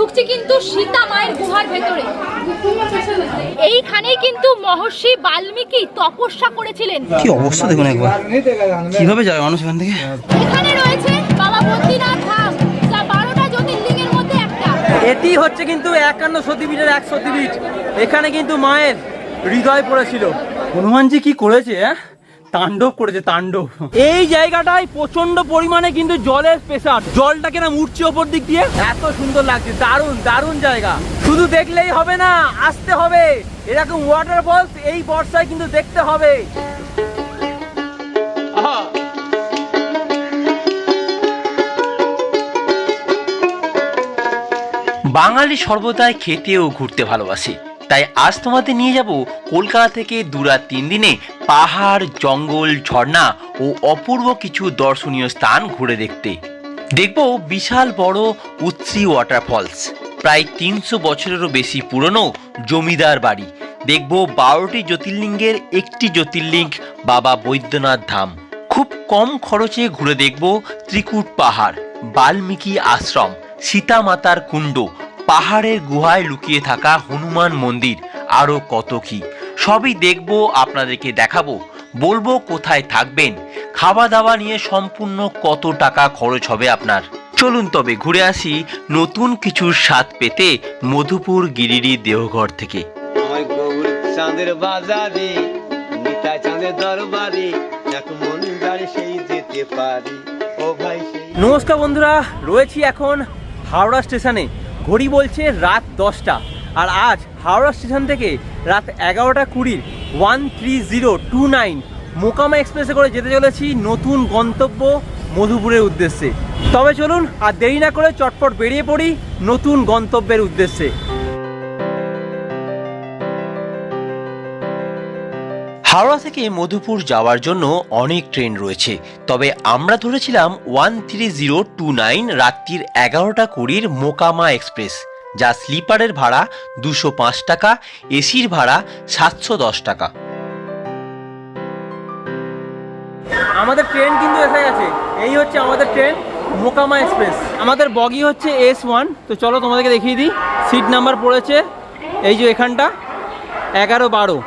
ঢুকছি কিন্তু সীতা মায়ের গুহার ভেতরে। এইখানেই কিন্তু মহর্ষি বাল্মীকি তপস্যা করেছিলেন। কি অবস্থা দেখুন একবার। কীভাবে যাবে মানুষ এখান থেকে? এখানে রয়েছে বাবা বদ্রীনাথ ধাম যা বারোটা জ্যোতির্লিঙ্গের মধ্যে একটা। এটি হচ্ছে কিন্তু একান্ন সতীপীঠের এক সতীপীঠ এখানে কিন্তু মায়ের হৃদয় পড়েছিল। হনুমানজি কি করেছে হ্যাঁ? তাণ্ডব করেছে তাণ্ডব। এই জায়গাটায় প্রচণ্ড পরিমাণে কিন্তু জলের প্রেসার। জলটা কেন উঠছে ওপর দিক দিয়ে। এত সুন্দর লাগছে দারুণ দারুণ জায়গা। শুধু দেখলেই হবে না আসতে হবে। এরকম ওয়াটার ফলস এই বর্ষায় কিন্তু দেখতে হবে। বাঙালি সর্বদাই খেতে ও ঘুরতে ভালোবাসে। তাই আজ তোমাদের নিয়ে যাব কলকাতা থেকে দুরাত তিন দিনে পাহাড়, জঙ্গল, ঝর্ণা ও অপূর্ব কিছু দর্শনীয় স্থান ঘুরে দেখতে। দেখব বিশাল বড় উচ্ছি ওয়াটারফলস প্রায় তিনশো বছরেরও বেশি পুরনো জমিদার বাড়ি। দেখব বারোটি জ্যোতির্লিঙ্গের একটি জ্যোতির্লিঙ্গ, বাবা বৈদ্যনাথ ধাম। খুব কম খরচে ঘুরে দেখব ত্রিকুট পাহাড়, বাল্মীকি আশ্রম সীতা মাতার কুণ্ড পাহাড়ের গুহায় লুকিয়ে থাকা হনুমান মন্দির আরও কত কি। সবই দেখব আপনাদেরকে দেখাবো বলব কোথায় থাকবেন খাওয়া দাওয়া নিয়ে সম্পূর্ণ কত টাকা খরচ হবে আপনার। চলুন তবে ঘুরে আসি নতুন কিছুর স্বাদ পেতে মধুপুর গিরিডি দেহঘর থেকে। চাঁদের বাজারে নিতা চাঁদের দরবারে এক মন সেই যেতে পারি। ও ভাই নমস্কার বন্ধুরা রয়েছি এখন হাওড়া স্টেশনে। ঘড়ি বলছে রাত দশটা। আর আজ হাওড়া স্টেশন থেকে রাত এগারোটা কুড়ির one three zero two nine Mokama এক্সপ্রেসে করে যেতে চলেছি নতুন গন্তব্য মধুপুরের উদ্দেশ্যে। তবে চলুন আর দেরি না করে চটপট বেরিয়ে পড়ি নতুন গন্তব্যের উদ্দেশ্যে। হাওড়া থেকে মধুপুর যাওয়ার জন্য অনেক ট্রেন রয়েছে। তবে আমরা ধরেছিলাম one three zero two nine রাত্রির এগারোটা কুড়ির মোকামা এক্সপ্রেস, যা স্লিপারের ভাড়া দুশো পাঁচ টাকা, এসির ভাড়া সাতশো দশ টাকা। আমাদের ট্রেন কিন্তু এসে গেছে। এই হচ্ছে আমাদের ট্রেন, মোকামা এক্সপ্রেস। আমাদের বগি হচ্ছে এস ওয়ান। তো চলো তোমাদেরকে দেখিয়ে দিই। সিট নাম্বার পড়েছে, এই যে এখানটা, এগারো বারো।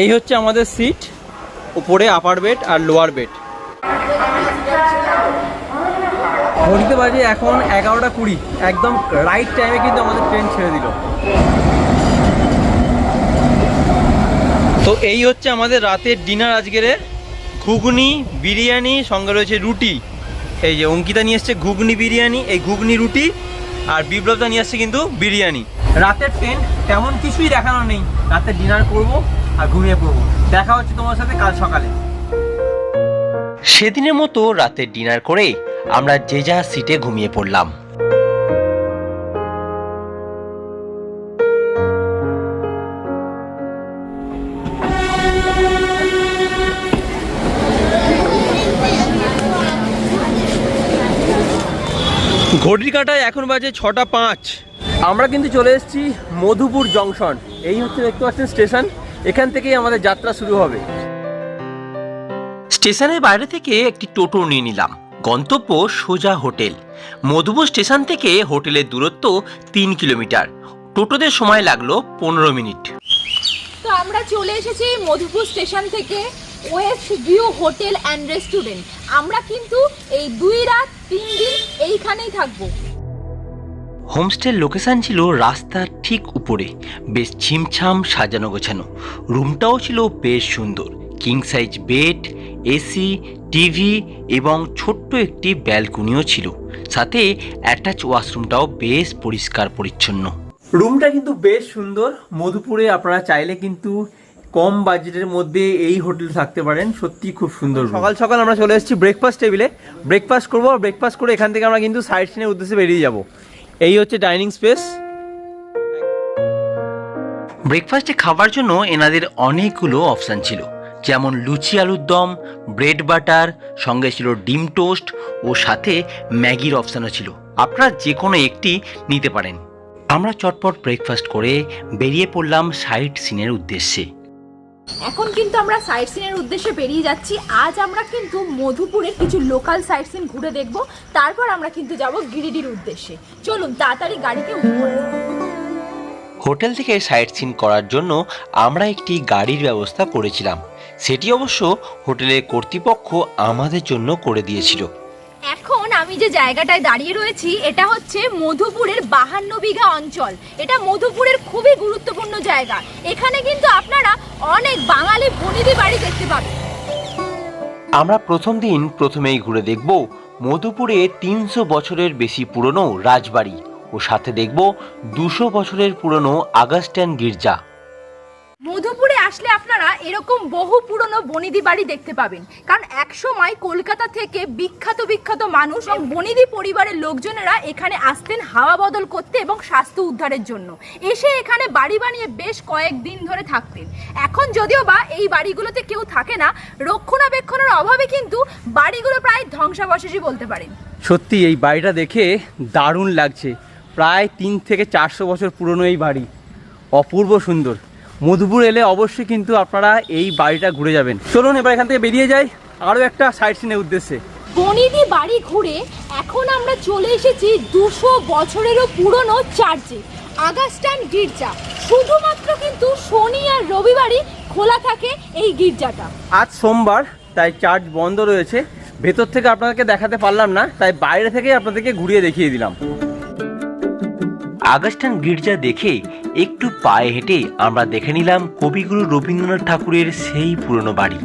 এই হচ্ছে আমাদের সিট উপরে আপার বেড আর লোয়ার বেড ঘড়িতে বাজে এখন এগারোটা কুড়ি, একদম রাইট টাইমে কিন্তু আমাদের ট্রেন ছেড়ে দিল। তো এই হচ্ছে আমাদের রাতের ডিনার আজকের ঘুগনি, বিরিয়ানি, সঙ্গে রয়েছে রুটি। এই যে অঙ্কিতা নিয়ে এসছে ঘুগনি, বিরিয়ানি। এই ঘুগনি, রুটি আর বিপ্লবদা নিয়ে আসছে কিন্তু বিরিয়ানি। রাতের ট্রেন তেমন কিছুই দেখানো নেই। রাতে ডিনার করব। আর ঘুমিয়ে পড়ব। দেখা হচ্ছে তোমার সাথে কাল সকালে। সেদিনের মতো রাতে ডিনার করে আমরা যে যা সিটে ঘুমিয়ে পড়লাম। ঘড়ির কাটায় এখন বাজে ছটা পাঁচ। আমরা কিন্তু চলে এসেছি মধুপুর জংশন। এই হচ্ছে দেখতে পাচ্ছেন স্টেশন। এখান থেকেই আমাদের যাত্রা শুরু হবে। স্টেশনের বাইরে থেকে একটি টোটো নিয়ে নিলাম। গন্তব্য সোজা হোটেল। মধুপুর স্টেশন থেকে হোটেলের দূরত্ব তিন কিলোমিটার। টোটোদের সময় লাগল পনেরো মিনিট। তো আমরা চলে এসেছি মধুপুর স্টেশন থেকে west view hotel and restaurant. আমরা কিন্তু এই দুই রাত তিন দিন এইখানেই থাকব। হোমস্টের লোকেশন ছিল রাস্তার ঠিক উপরে। বেশ ছিমছাম সাজানো গোছানো। রুমটাও ছিল বেশ সুন্দর। King size bed AC TV এবং ছোট্ট একটি ব্যালকনিও ছিল। সাথে অ্যাটাচ ওয়াশরুমটাও বেশ পরিষ্কার পরিচ্ছন্ন। রুমটা কিন্তু বেশ সুন্দর। মধুপুরে আপনারা চাইলে কিন্তু কম বাজেটের মধ্যে এই হোটেল থাকতে পারেন। সত্যি খুব সুন্দর সকাল সকাল আমরা চলে এসেছি ব্রেকফাস্ট টেবিলে ব্রেকফাস্ট করব ব্রেকফাস্ট করে এখান থেকে আমরা কিন্তু সাইড সিনের উদ্দেশ্যে বেরিয়ে যাব। এই হচ্ছে ডাইনিং স্পেস। ব্রেকফাস্টে খাবার জন্য এনাদের অনেকগুলো অপশান ছিল, যেমন লুচি আলুর দম, ব্রেড বাটার, সঙ্গে ছিল ডিম টোস্ট ও সাথে ম্যাগির অপশানও ছিল। আপনারা যে কোনো একটি নিতে পারেন। আমরা চটপট ব্রেকফাস্ট করে বেরিয়ে পড়লাম সাইট সিনের উদ্দেশ্যে। এখন কিন্তু আমরা সাইট সিনের উদ্দেশ্যে বেরিয়ে যাচ্ছি। আজ আমরা কিন্তু মধুপুরের কিছু লোকাল সাইট সিন ঘুরে দেখব। তারপর আমরা কিন্তু যাব গিরিডির উদ্দেশ্যে। চলুন, তাড়াতাড়ি গাড়িতে হোটেল থেকে সাইট সিন করার জন্য আমরা একটি গাড়ির ব্যবস্থা করেছিলাম। সেটি অবশ্য হোটেলের কর্তৃপক্ষ আমাদের জন্য করে দিয়েছিল। আমি যে জায়গাটায় দাঁড়িয়ে রয়েছি এটা হচ্ছে মধুপুরের বাহান্ন বিঘা অঞ্চল। এটা মধুপুরের খুবই গুরুত্বপূর্ণ জায়গা। এখানে কিন্তু আপনারা অনেক বাঙালি বনিদি বাড়ি দেখতে পাবেন। আমরা প্রথম দিন প্রথমেই ঘুরে দেখব মধুপুরে তিনশো বছরের বেশি পুরনো রাজবাড়ি ও সাথে দেখব দুশো বছরের পুরনো আগাস্টান গির্জা। মধুপুরে আসলে আপনারা এরকম বহু পুরনো বনিদি বাড়ি দেখতে পাবেন। কারণ এক সময় কলকাতা থেকে বিখ্যাত বিখ্যাত মানুষ এবং বনিদি পরিবারের লোকজনেরা এখানে আসতেন হাওয়া বদল করতে এবং স্বাস্থ্য উদ্ধারের জন্য। এসে এখানে বাড়ি বানিয়ে বেশ কয়েকদিন ধরে থাকতেন। এখন যদিও বা এই বাড়িগুলোতে কেউ থাকে না, রক্ষণাবেক্ষণের অভাবে কিন্তু বাড়িগুলো প্রায় ধ্বংসাবশেষই বলতে পারেন। সত্যি, এই বাড়িটা দেখে দারুণ লাগছে। প্রায় তিন থেকে চারশো বছর পুরনো এই বাড়ি। অপূর্ব সুন্দর। মধুপুর এলে অবশ্যই কিন্তু আপনারা এই বাড়িটা ঘুরে যাবেন। চলুন এবার এখান থেকে বেরিয়ে যাই। আরও একটা সাইট সিনের উদ্দেশ্যে। বনিদি বাড়ি ঘুরে এখন আমরা চলে এসেছি দুশো বছরেরও পুরনো চার্চে আগাস্টান গির্জা। শুধুমাত্র কিন্তু শনি আর রবিবারই খোলা থাকে এই গির্জাটা। আজ সোমবার তাই চার্চ বন্ধ রয়েছে। ভেতর থেকে আপনাদেরকে দেখাতে পারলাম না তাই বাইরে থেকেই আপনাদেরকে ঘুরিয়ে দেখিয়ে দিলাম। আগাস্টান গির্জা দেখে একটু পায়ে হেঁটে আমরা দেখে নিলাম কবিগুরু রবীন্দ্রনাথ ঠাকুরের সেই পুরনো বাড়ি।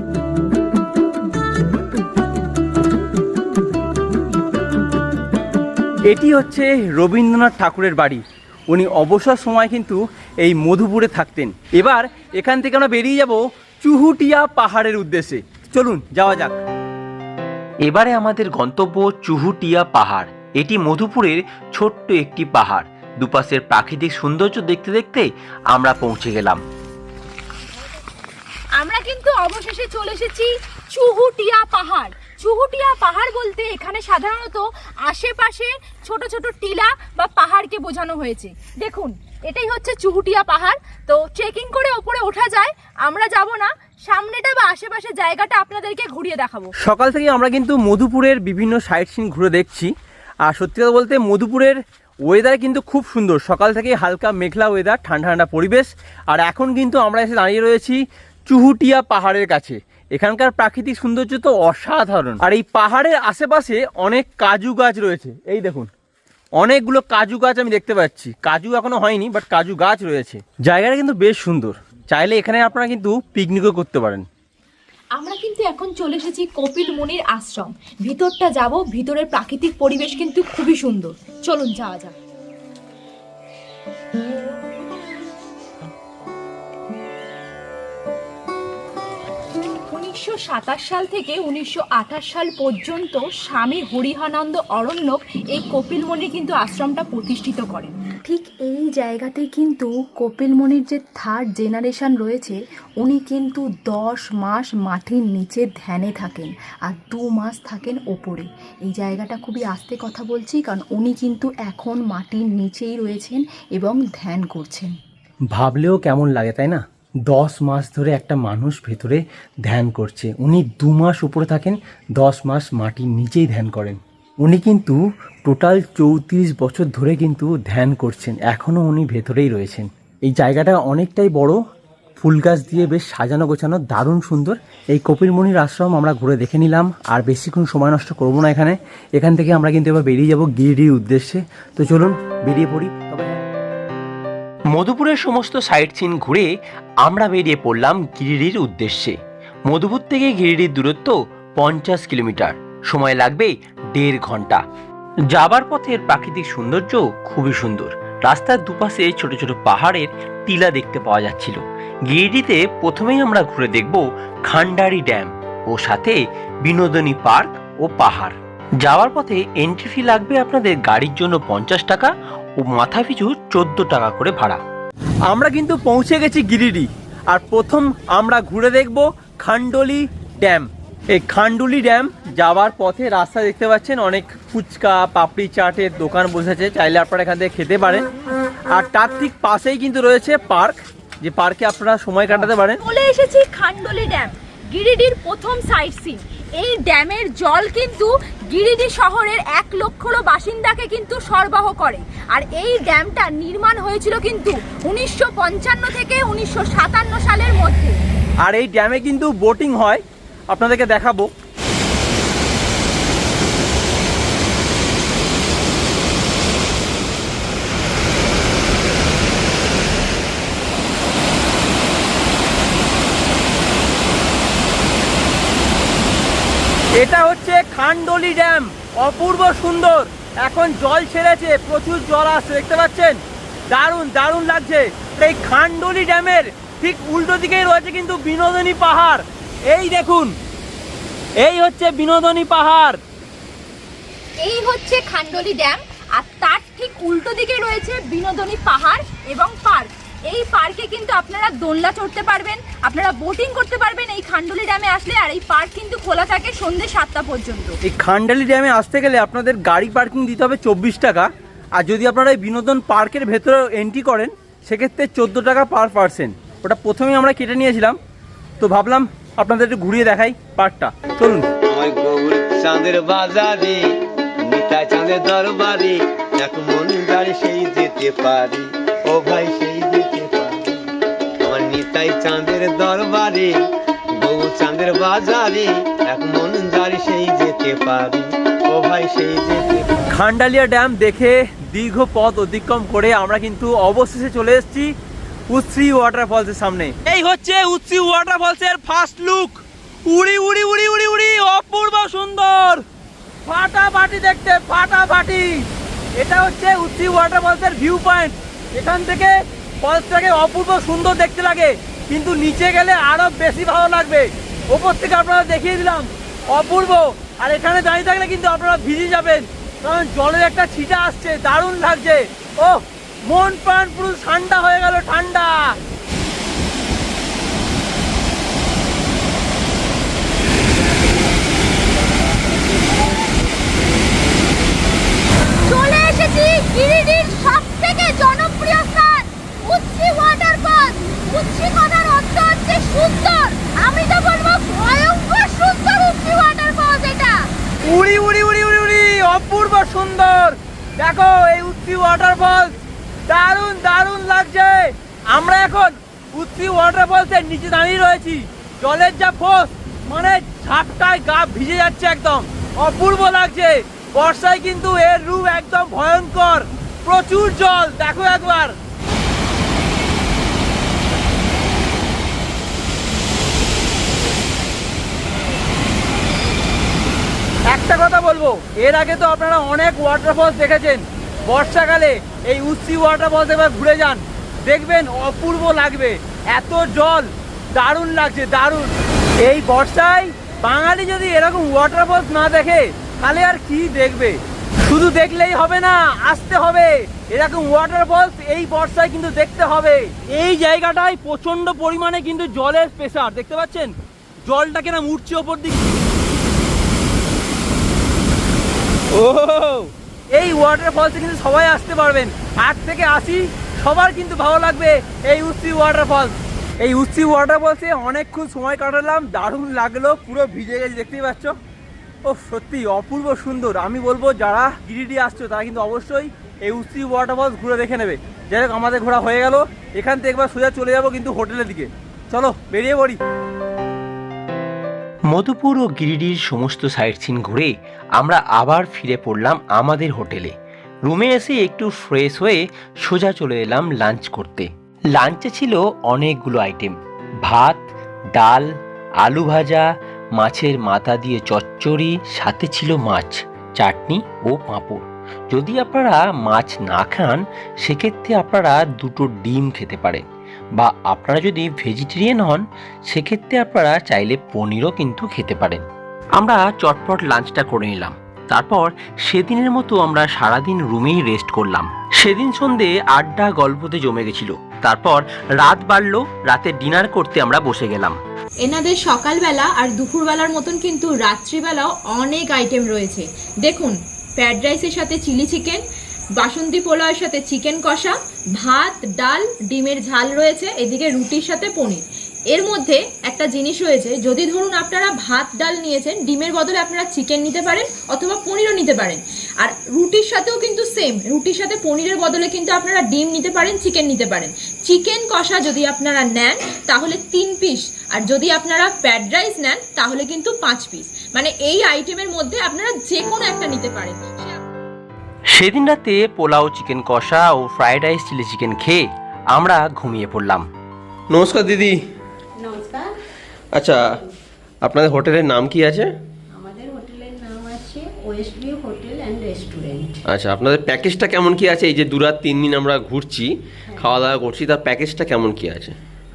এটি হচ্ছে রবীন্দ্রনাথ ঠাকুরের বাড়ি। উনি অবসর সময় কিন্তু এই মধুপুরে থাকতেন। এবার এখান থেকে আমরা বেরিয়ে যাব চুহুটিয়া পাহাড়ের উদ্দেশ্যে। চলুন যাওয়া যাক। এবারে আমাদের গন্তব্য চুহুটিয়া পাহাড়। এটি মধুপুরের ছোট্ট একটি পাহাড়। দুপাশের প্রাকৃতিক সৌন্দর্য দেখতে দেখতে আমরা পৌঁছে গেলাম। আমরা কিন্তু অবশেষে চলে এসেছি চুহুটিয়া পাহাড়। চুহুটিয়া পাহাড় বলতে এখানে সাধারণত আশেপাশে ছোট ছোট টিলা বা পাহাড়কে বোঝানো হয়েছে। দেখুন এটাই হচ্ছে চুহুটিয়া পাহাড়। তো ট্রেকিং করে ওপরে ওঠা যায় আমরা যাব না। সামনেটা বা আশেপাশে জায়গাটা আপনাদেরকে ঘুরিয়ে দেখাবো। সকাল থেকে আমরা কিন্তু মধুপুরের বিভিন্ন সাইট সিন ঘুরে দেখছি। আর সত্যি কথা বলতে মধুপুরের ওয়েদার কিন্তু খুব সুন্দর। সকাল থেকে হালকা মেঘলা ওয়েদার ঠান্ডা ঠান্ডা পরিবেশ। আর এখন কিন্তু আমরা এসে দাঁড়িয়ে রয়েছি চুহুটিয়া পাহাড়ের কাছে। এখানকার প্রাকৃতিক সৌন্দর্য তো অসাধারণ। আর এই পাহাড়ের আশেপাশে অনেক কাজু গাছ রয়েছে। এই দেখুন, অনেকগুলো কাজু গাছ আমি দেখতে পাচ্ছি। কাজু এখনও হয়নি বাট কাজু গাছ রয়েছে। জায়গাটা কিন্তু বেশ সুন্দর। চাইলে এখানে আপনারা কিন্তু পিকনিকও করতে পারেন। আমরা কিন্তু এখন চলে এসেছি কপিল মুনির আশ্রম। ভিতরটা যাব, ভিতরের প্রাকৃতিক পরিবেশ কিন্তু খুবই সুন্দর। চলুন যাওয়া যাক। উনিশশো সাতাশ সাল থেকে উনিশশো আঠাশ সাল পর্যন্ত স্বামী হরিহানন্দ অরণ্যক এই কপিলমণির কিন্তু আশ্রমটা প্রতিষ্ঠিত করেন। ঠিক এই জায়গাতে কিন্তু কপিলমণির যে থার্ড জেনারেশন রয়েছে উনি কিন্তু দশ মাস মাটির নিচে ধ্যানে থাকেন আর দু মাস থাকেন ওপরে। এই জায়গাটা খুবই আস্তে কথা বলছি কারণ উনি কিন্তু এখন মাটির নিচেই রয়েছেন এবং ধ্যান করছেন। ভাবলেও কেমন লাগে তাই না? দশ মাস ধরে একটা মানুষ ভেতরে ধ্যান করছে। উনি দু মাস উপরে থাকেন, দশ মাস মাটির নিচেই ধ্যান করেন। উনি কিন্তু টোটাল চৌত্রিশ বছর ধরে কিন্তু ধ্যান করছেন, এখনও উনি ভেতরেই রয়েছেন। এই জায়গাটা অনেকটাই বড়, ফুল গাছ দিয়ে বেশ সাজানো গোছানো, দারুণ সুন্দর। এই কপিলমণির আশ্রম আমরা ঘুরে দেখে নিলাম, আর বেশিক্ষণ সময় নষ্ট করব না এখানে। এখান থেকে আমরা কিন্তু এবার বেরিয়ে যাব গিরিডির উদ্দেশ্যে। তো চলুন, বেরিয়ে পড়ি, তবে মধুপুরের সমস্ত সাইট সিন ঘুরে আমরা বেরিয়ে পড়লাম গিরিডির উদ্দেশ্যে। মধুপুর থেকে গিরিডির দূরত্ব পঞ্চাশ কিলোমিটার। সময় লাগবে দেড় ঘণ্টা। যাবার পথের প্রাকৃতিক সৌন্দর্য খুবই সুন্দর। রাস্তার দুপাশে ছোট ছোট পাহাড়ের টিলা দেখতে পাওয়া যাচ্ছিল। গিরিডিতে প্রথমেই আমরা ঘুরে দেখব খান্ডারি ড্যাম ও সাথে বিনোদনী পার্ক ও পাহাড়। যাওয়ার পথে এন্ট্রি ফি লাগবে আপনাদের গাড়ির জন্য পঞ্চাশ টাকা ও মাথা পিছু চোদ্দ টাকা করে ভাড়া। আমরা কিন্তু পৌঁছে গেছি গিরিডি, আর প্রথম আমরা ঘুরে দেখব খান্ডলি ড্যাম। এই খান্ডুলি ড্যাম যাওয়ার পথে রাস্তা দেখতে পাচ্ছেন, অনেক ফুচকা, পাপড়ি চাটের দোকান বসেছে চাইলে আপনারা এখান থেকে খেতে পারেন। আর তার ঠিক পাশেই কিন্তু রয়েছে পার্ক, যে পার্কে আপনারা সময় কাটাতে পারেন। চলে এসেছি খান্ডলি ড্যাম, গিরিডির প্রথম সাইট সিন। এই ড্যামের জল কিন্তু গিরিডি শহরের এক লক্ষরও বাসিন্দাকে কিন্তু সরবরাহ করে। আর এই ড্যামটা নির্মাণ হয়েছিল কিন্তু উনিশশো পঞ্চান্ন থেকে উনিশশো সাতান্ন সালের মধ্যে। আর এই ড্যামে কিন্তু বোটিং হয়। আপনাদেরকে দেখাবো। এটা হচ্ছে খান্ডলি ড্যাম, অপূর্ব সুন্দর। এখন জল ছেড়েছে, প্রচুর জল আসছে, দেখতে পাচ্ছেন? দারুণ দারুণ লাগছে। এই খান্ডলি ড্যামের ঠিক উল্টো দিকেই রয়েছে কিন্তু বিনোদনী পাহাড়। এই দেখুন, এই হচ্ছে বিনোদনী পাহাড়। এই হচ্ছে খান্ডলি ড্যাম, আর তার ঠিক উল্টো দিকে রয়েছে বিনোদনী পাহাড় এবং পার্ক। এই পার্কে কিন্তু আপনারা দোলনা চড়তে পারবেন আপনারা বোটিং করতে পারবেন এই খান্ডলি ড্যামে আসলে আর এই পার্ক কিন্তু খোলা থাকে সন্ধ্যে সাতটা পর্যন্ত। এই খান্ডালি ড্যামে আসতে গেলে আপনাদের গাড়ি পার্কিং দিতে হবে চব্বিশ টাকা আর যদি আপনারা এই বিনোদন পার্কের ভেতরে এন্ট্রি করেন সেক্ষেত্রে চোদ্দ টাকা পার পার্সেন্ট ওটা প্রথমেই আমরা কেটে নিয়েছিলাম তো ভাবলাম আপনাদের একটু ঘুরিয়ে দেখাই পার্কটা চলুন। চাঁদের বাজারে নিতা চাঁদের দরবারে এক মন সেই যেতে পারি। ও ভাই নিতাই চাঁদের দরবারে গৌর চাঁদের বাজারে, এক মন যারে সেই যেতে পারি। ও ভাই সেই যেতে খান্ডালিয়া ড্যাম দেখে দীর্ঘ পথ অতিক্রম করে আমরা কিন্তু অবশেষে চলে এসেছি উচ্ছি ওয়াটারফলসের সামনে। এই হচ্ছে উচ্ছি ওয়াটারফলসের ফার্স্ট লুক উড়ি উড়ি উড়ি উড়ি উড়ি, অপূর্ব সুন্দর। ফাটাফাটি দেখতে, ফাটাফাটি। এটা হচ্ছে উচ্ছি ওয়াটারফলসের ভিউ পয়েন্ট এখান থেকে ফলসটাকে অপূর্ব সুন্দর দেখতে লাগে। কিন্তু নিচে গেলে আরও বেশি ভালো লাগবে। ওপর থেকে আপনারা দেখিয়ে দিলাম, অপূর্ব। আর এখানে দাঁড়িয়ে থাকলে কিন্তু আপনারা ভিজে যাবেন, কারণ জলের একটা ছিটা আসছে, দারুণ লাগছে। ও মন প্রাণ পুরো ঠান্ডা হয়ে গেল, ঠান্ডা। চলে এসেছি গিরিডির সব থেকে জনপ্রিয় স্থান উচ্ছি ওয়াটারফল উচ্ছি কথার অর্থ হচ্ছে সুন্দর আমি তো বলব ভয়ঙ্কর সুন্দর উচ্ছি ওয়াটারফল এটা উড়ি উড়ি উড়ি উড়ি উড়ি অপূর্ব সুন্দর দেখো এই উত্তি ওয়াটারফল দারুণ দারুণ লাগছে আমরা এখন উত্তি ওয়াটারফলসের নিচে দাঁড়িয়ে রয়েছি। জলের যা ফোস মানে ঝাপটায় গা ভিজে যাচ্ছে একদম। অপূর্ব লাগছে। বর্ষায় কিন্তু এর রূপ একদম ভয়ঙ্কর। প্রচুর জল, দেখো একবার। একটা কথা বলব, এর আগে তো আপনারা অনেক ওয়াটারফলস দেখেছেন। বর্ষাকালে এই উচ্ছি ওয়াটারফলস এবার ঘুরে যান। দেখবেন অপূর্ব লাগবে। এত জল, দারুণ লাগছে, দারুণ। এই বর্ষায় বাঙালি যদি এরকম ওয়াটারফলস না দেখে, তাহলে আর কি দেখবে? শুধু দেখলেই হবে না, আসতে হবে। এরকম ওয়াটারফলস এই বর্ষায় কিন্তু দেখতে হবে। এই জায়গাটায় প্রচণ্ড পরিমাণে কিন্তু জলের প্রেশার দেখতে পাচ্ছেন? জলটা কেনা উঠছে ওপর দিকে ও এই ওয়াটারফলসে কিন্তু সবাই আসতে পারবেন। আট থেকে আসি সবার কিন্তু ভালো লাগবে এই উচ্ছি ওয়াটারফলস এই উচ্ছি ওয়াটারফলসে অনেকক্ষণ সময় কাটালাম, দারুণ লাগল, পুরো ভিজে গেছে, দেখতেই পাচ্ছ? ও সত্যি অপূর্ব সুন্দর। আমি বলব, যারা গিরিডি আসছো, তারা কিন্তু অবশ্যই এই উচ্ছি ওয়াটারফলস ঘুরে দেখে নেবে। যাই হোক, আমাদের ঘোরা হয়ে গেল। এখান থেকে একবার সোজা চলে যাব কিন্তু হোটেলের দিকে। চলো, বেরিয়ে পড়ি। মধুপুর ও গিরিডির সমস্ত সাইট সিন ঘুরে আমরা আবার ফিরে পড়লাম আমাদের হোটেলে। রুমে এসে একটু ফ্রেশ হয়ে সোজা চলে এলাম লাঞ্চ করতে। লাঞ্চে ছিল অনেকগুলো আইটেম ভাত, ডাল, আলু ভাজা, মাছের মাথা দিয়ে চচ্চড়ি, সাথে ছিল মাছ, চাটনি ও পাঁপড়। যদি আপনারা মাছ না খান, সেক্ষেত্রে আপনারা দুটো ডিম খেতে পারেন। বা আপনারা যদি ভেজিটেরিয়ান হন, সেক্ষেত্রে আপনারা চাইলে পনিরও কিন্তু খেতে পারেন। আমরা চটপট লাঞ্চটা করে নিলাম। তারপর সেদিনের মতো আমরা সারাদিন রুমেই রেস্ট করলাম। সেদিন সন্ধে আড্ডা গল্পতে জমে গেছিল। তারপর রাত বাড়লো, রাতে ডিনার করতে আমরা বসে গেলাম। এনাদের সকালবেলা আর দুপুরবেলার মতন কিন্তু রাত্রিবেলাও অনেক আইটেম রয়েছে। দেখুন ফ্রায়েড রাইসের সাথে চিলি চিকেন বাসন্তী পোলাওয়ের সাথে চিকেন কষা, ভাত, ডাল, ডিমের ঝাল রয়েছে, এদিকে রুটির সাথে পনির। এর মধ্যে একটা জিনিস রয়েছে যদি ধরুন আপনারা ভাত ডাল নিয়েছেন ডিমের বদলে আপনারা চিকেন নিতে পারেন অথবা পনিরও নিতে পারেন। আর রুটির সাথেও কিন্তু সেম রুটির সাথে পনিরের বদলে কিন্তু আপনারা ডিম নিতে পারেন চিকেন নিতে পারেন। চিকেন কষা যদি আপনারা নেন তাহলে তিন পিস আর যদি আপনারা ফ্রাইড রাইস নেন তাহলে কিন্তু পাঁচ পিস মানে এই আইটেমের মধ্যে আপনারা যে কোনো একটা নিতে পারেন। সেদিন রাতে পোলাও চিকেন কষা ও ফ্রাইড রাইস চিলি চিকেন খেয়ে আমরা ঘুমিয়ে পড়লাম। নমস্কার দিদি। নমস্কার আচ্ছা আপনাদের হোটেলের নাম কি আছে? আমাদের হোটেলের নাম আছে west view hotel and restaurant. আচ্ছা আপনাদের প্যাকেজটা কেমন কি আছে? এই যে দু রাত তিন দিন আমরা ঘুরছি খাওয়া দাওয়া করছি তার প্যাকেজটা কেমন কি আছে?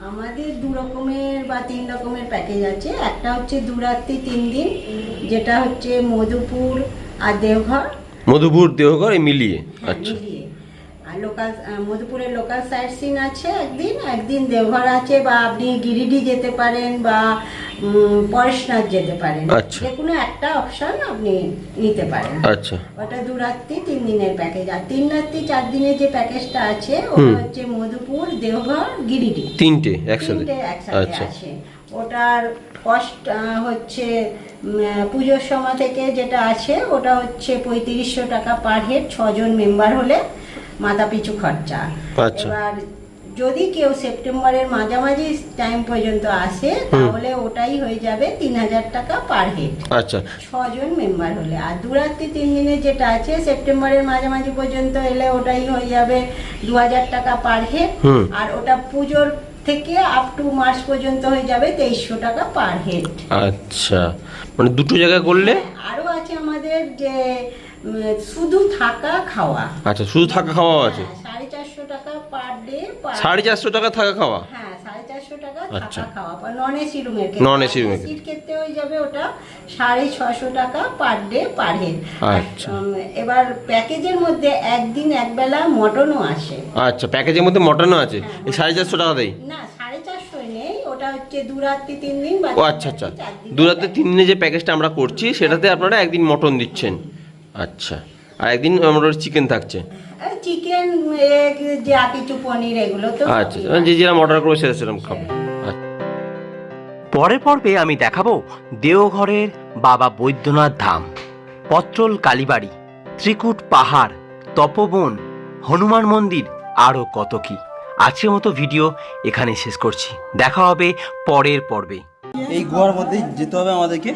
আমাদের দু রকমের বা তিন রকমের প্যাকেজ আছে। একটা হচ্ছে দু রাত্রি তিন দিন যেটা হচ্ছে মধুপুর আর দেওঘর। মধুপুর দেওঘর এই মিলিয়ে। হ্যাঁ, আচ্ছা। লোকাল মধুপুরের লোকাল সাইট সিন আছে একদিন একদিন দেওঘর আছে বা আপনি গিরিডি যেতে পারেন বা পরেশনাথ যেতে পারেন। আচ্ছা। যে কোনো একটা অপশন আপনি নিতে পারেন। আচ্ছা। ওটা দু রাত্রি তিন দিনের প্যাকেজ আর তিন রাত্রি চার দিনের যে প্যাকেজটা আছে ওটা হচ্ছে মধুপুর দেওঘর গিরিডি। তিনটে একসাথে? একসাথে আচ্ছা। আছে। ওটার কস্ট হচ্ছে পুজোর সময় থেকে যেটা আছে ওটা হচ্ছে পঁয়ত্রিশশো টাকা পার হেড ছজন মেম্বার হলে। মাথা পিছু খরচা। আচ্ছা। এবার যদি কেউ সেপ্টেম্বরের মাঝামাঝি টাইম পর্যন্ত আসে তাহলে ওটাই হয়ে যাবে তিন হাজার টাকা পার হেড আচ্ছা। ছজন মেম্বার হলে। আর দু রাত্রি তিন দিনের যেটা আছে সেপ্টেম্বরের মাঝামাঝি পর্যন্ত এলে ওটাই হয়ে যাবে দু হাজার টাকা পার হেড আর ওটা পুজোর থেকে আপ টু মার্চ পর্যন্ত হয়ে যাবে তেইশশো টাকা পার হেড আচ্ছা। মানে দুটো জায়গায় করলে? আরও আছে আমাদের যে শুধু থাকা খাওয়া। আচ্ছা শুধু থাকা খাওয়া আছে? হ্যাঁ, সাড়ে চারশো টাকা পার ডে সাড়ে চারশো টাকা থাকা খাওয়া? হ্যাঁ সাড়ে চারশো টাকা আচ্ছা। থাকা খাওয়া নন এসি রুমের ক্ষেত্রে। হয়ে যাবে ওটা সাড়ে ছশো টাকা পার ডে পার হেড আচ্ছা। এবার প্যাকেজের মধ্যে একদিন একবেলা মটনও আসে। আচ্ছা প্যাকেজের মধ্যে মটনও আছে? এই সাড়ে চারশো টাকা দেয় না ওটা হচ্ছে দু রাত্রি তিন দিন ও আচ্ছা আচ্ছা। দু তিন দিনে যে প্যাকেজটা আমরা করছি সেটাতে আপনারা একদিন মটন দিচ্ছেন। আচ্ছা। আর একদিন আমরা চিকেন থাকছে। চিকেন এগ যা কিছু পনির এগুলো তো আচ্ছা যে যেরকম অর্ডার করব সেটা সেরকম খাব। আচ্ছা। পরের পর্বে আমি দেখাবো দেওঘরের বাবা বৈদ্যনাথ ধাম পত্রল কালীবাড়ি ত্রিকুট পাহাড় তপবন হনুমান মন্দির আরও কত কি। আজকের মতো ভিডিও এখানে শেষ করছি। দেখা হবে পরের পর্বে। এই গুহার মধ্যে যেতে হবে আমাদেরকে।